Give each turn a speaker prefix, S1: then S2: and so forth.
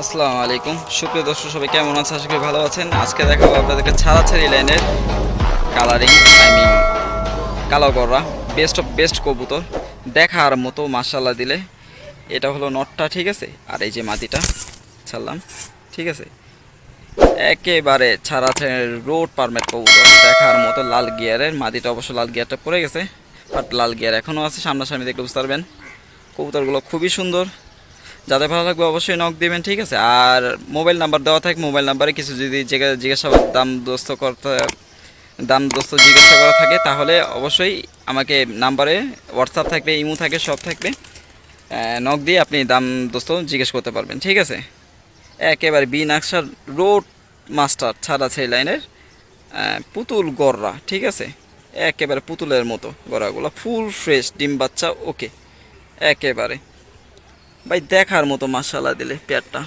S1: আসসালামু আলাইকুম। সুপ্রিয় দর্শক, সবাই কেমন আছে আশা করি ভালো আছেন। আজকে দেখাবো আপনাদেরকে ছাড়াছাড়ি লাইনের কালারিং আই মিন কালো গররা বেস্ট অফ বেস্ট কবুতর। দেখার মতো মাসাল্লাহ দিলে এটা হলো নটটা ঠিক আছে? আর এই যে মাটিটা, ছাড়লাম, ঠিক আছে? একেবারে ছাড়া রোড পারমেট কবুতর। দেখার মতো লাল গিয়ারের মাটিটা অবশ্য লাল গিয়ারটা পড়ে গেছে বাট লাল গিয়ার এখনও আছে, সামনাসামনি দেখলে বুঝতে পারবেন। কবুতরগুলো খুবই সুন্দর। যাদের ভালো লাগবে অবশ্যই নক দিবেন, ঠিক আছে? আর মোবাইল নাম্বার দেওয়া থাকে মোবাইল নাম্বারে কিছু যদি জিজ্ঞা- জিজ্ঞাসাবাদ দাম দোস্ত করতে দাম দোস্ত জিজ্ঞাসা করা থাকে, তাহলে অবশ্যই আমাকে নাম্বারে হোয়াটসঅ্যাপ থাকবে ইমো থাকে, সব থাকবে। নক দিয়ে আপনি দাম দোস্ত জিজ্ঞেস করতে পারবেন, ঠিক আছে? একেবারে বি নাকশার রোড মাস্টার ছাড়া সেই লাইনের পুতুল গররা ঠিক আছে? একেবারে পুতুলের মতো গড়াগুলো ফুল ফ্রেশ ডিম বাচ্চা ওকে একেবারে। ভাই দেখার মতো মাসালা দিলে পেয়ারটা